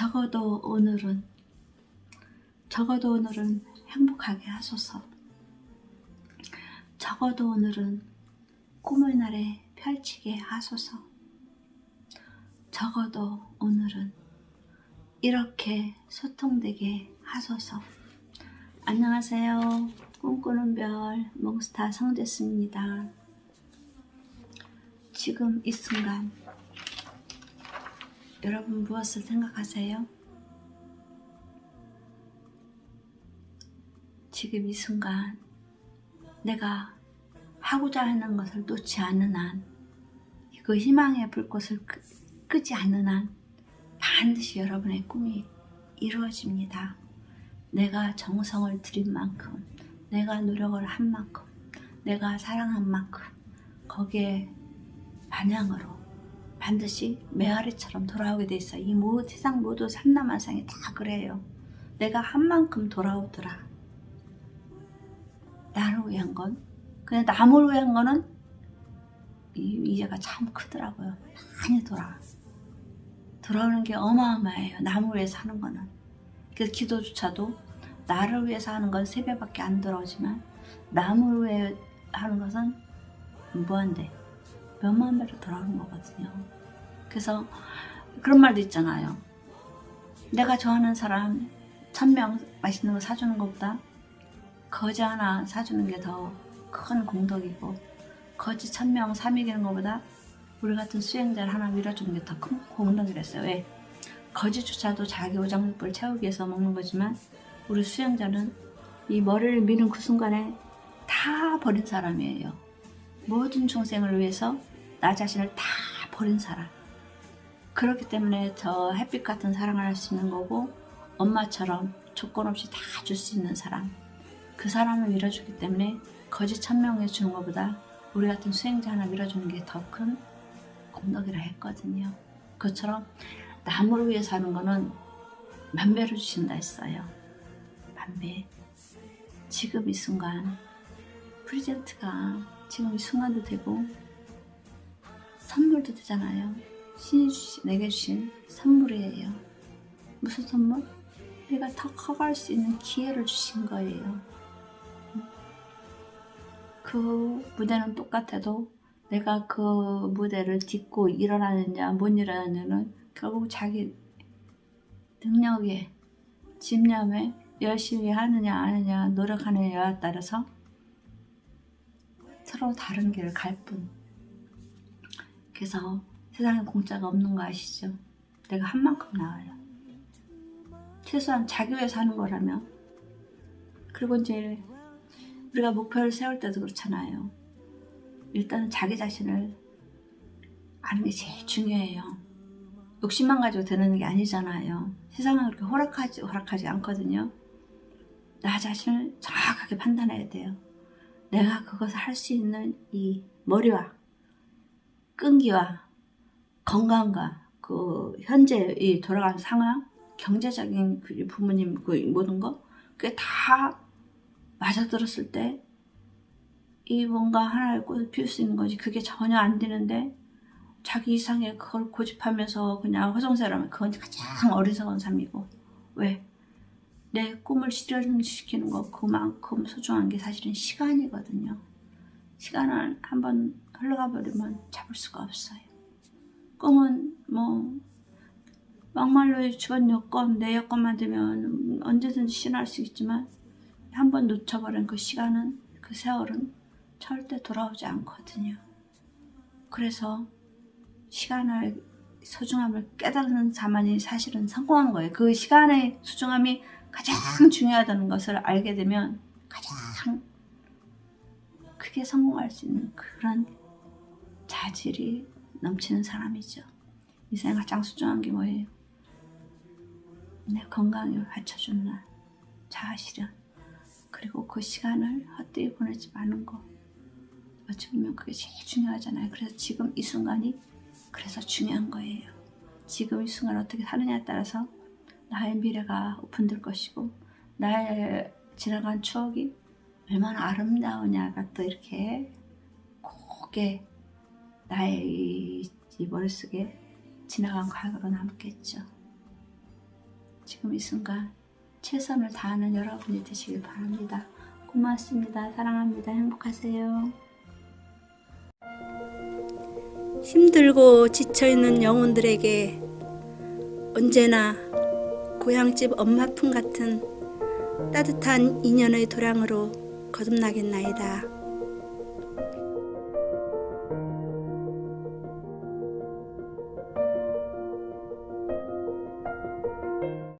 적어도 오늘은 적어도 오늘은 행복하게 하소서. 적어도 오늘은 꿈을 날에 펼치게 하소서. 적어도 오늘은 이렇게 소통되게 하소서. 안녕하세요. 꿈꾸는 별 몽스타 성대스입니다. 지금 이 순간 여러분 무엇을 생각하세요? 지금 이 순간 내가 하고자 하는 것을 놓지 않는 한, 그 희망의 불꽃을 끄, 끄지 않는 한 반드시 여러분의 꿈이 이루어집니다. 내가 정성을 들인 만큼, 내가 노력을 한 만큼, 내가 사랑한 만큼 거기에 반향으로 반드시 메아리처럼 돌아오게 돼 있어. 이 모, 세상 모두 삼남한상이 다 그래요. 내가 한 만큼 돌아오더라. 나를 위한 건, 그냥 남을 위한 거는 이 이해가 참 크더라고요. 많이 돌아. 돌아오는 게 어마어마해요. 남을 위해서 하는 거는. 그래서 기도조차도 나를 위해서 하는 건 세 배밖에 안 돌아오지만 남을 위해 하는 것은 무한대. 몇만 배로 돌아오는 거거든요. 그래서 그런 말도 있잖아요. 내가 좋아하는 사람 천명 맛있는 거 사주는 것보다 거지 하나 사주는 게 더 큰 공덕이고 거지 천명 사먹이는 것보다 우리 같은 수행자를 하나 밀어주는 게 더 큰 공덕이랬어요. 왜? 거지조차도 자기 오장육부를 채우기 위해서 먹는 거지만 우리 수행자는 이 머리를 미는 그 순간에 다 버린 사람이에요. 모든 중생을 위해서 나 자신을 다 버린 사람. 그렇기 때문에 저 햇빛 같은 사랑을 할 수 있는 거고 엄마처럼 조건 없이 다 줄 수 있는 사람. 그 사람을 밀어주기 때문에 거짓 천명해 주는 것보다 우리 같은 수행자 하나 밀어주는 게 더 큰 공덕이라 했거든요. 그처럼 남을 위해 사는 거는 만배로 주신다 했어요. 만배. 지금 이 순간 프리젠트가 지금 이 순간도 되고 선물도 되잖아요. 신이 주신, 내게 주신 선물이에요. 무슨 선물? 내가 더 커갈 수 있는 기회를 주신 거예요. 그 무대는 똑같아도 내가 그 무대를 딛고 일어나느냐 못 일어나느냐는 결국 자기 능력에 집념에 열심히 하느냐 안 하느냐 노력하느냐에 따라서 서로 다른 길을 갈 뿐. 그래서 세상에 공짜가 없는 거 아시죠? 내가 한 만큼 나와요. 최소한 자기 위해서 하는 거라면. 그리고 이제 우리가 목표를 세울 때도 그렇잖아요. 일단은 자기 자신을 아는 게 제일 중요해요. 욕심만 가지고 되는 게 아니잖아요. 세상은 그렇게 허락하지, 허락하지 않거든요. 나 자신을 정확하게 판단해야 돼요. 내가 그것을 할 수 있는 이 머리와 끈기와 건강과 그 현재 이 돌아가는 상황, 경제적인 그 부모님 그 모든 거 그게 다 맞아들었을 때 이 뭔가 하나의 꽃을 피울 수 있는 거지 그게 전혀 안 되는데 자기 이상의 그걸 고집하면서 그냥 허송세라면 그건 가장 어리석은 삶이고 왜? 내 꿈을 실현시키는 거 그만큼 소중한 게 사실은 시간이거든요. 시간을 한번 흘러가 버리면 잡을 수가 없어요. 꿈은 뭐 막말로 주변 여건 내 여건만 되면 언제든지 실현할 수 있지만 한번 놓쳐버린 그 시간은 그 세월은 절대 돌아오지 않거든요. 그래서 시간을 소중함을 깨닫는 자만이 사실은 성공한 거예요. 그 시간의 소중함이 가장 중요하다는 것을 알게 되면 가장 크게 성공할 수 있는 그런 자질이 넘치는 사람이죠. 인생 가장 소중한 게 뭐예요? 내 건강을 갖춰주는 한, 자아실현. 그리고 그 시간을 헛되이 보내지 마는 거. 보면 그게 제일 중요하잖아요. 그래서 지금 이 순간이 그래서 중요한 거예요. 지금 이 순간 어떻게 사느냐에 따라서 나의 미래가 오픈될 것이고 나의 지나간 추억이 얼마나 아름다우냐가 또 이렇게 고게 나의 이, 이 머릿속에 지나간 과거로 남겠죠. 지금 이 순간 최선을 다하는 여러분이 되시길 바랍니다. 고맙습니다. 사랑합니다. 행복하세요. 힘들고 지쳐있는 영혼들에게 언제나 고향집 엄마 품 같은 따뜻한 인연의 도량으로 거듭나겠나이다.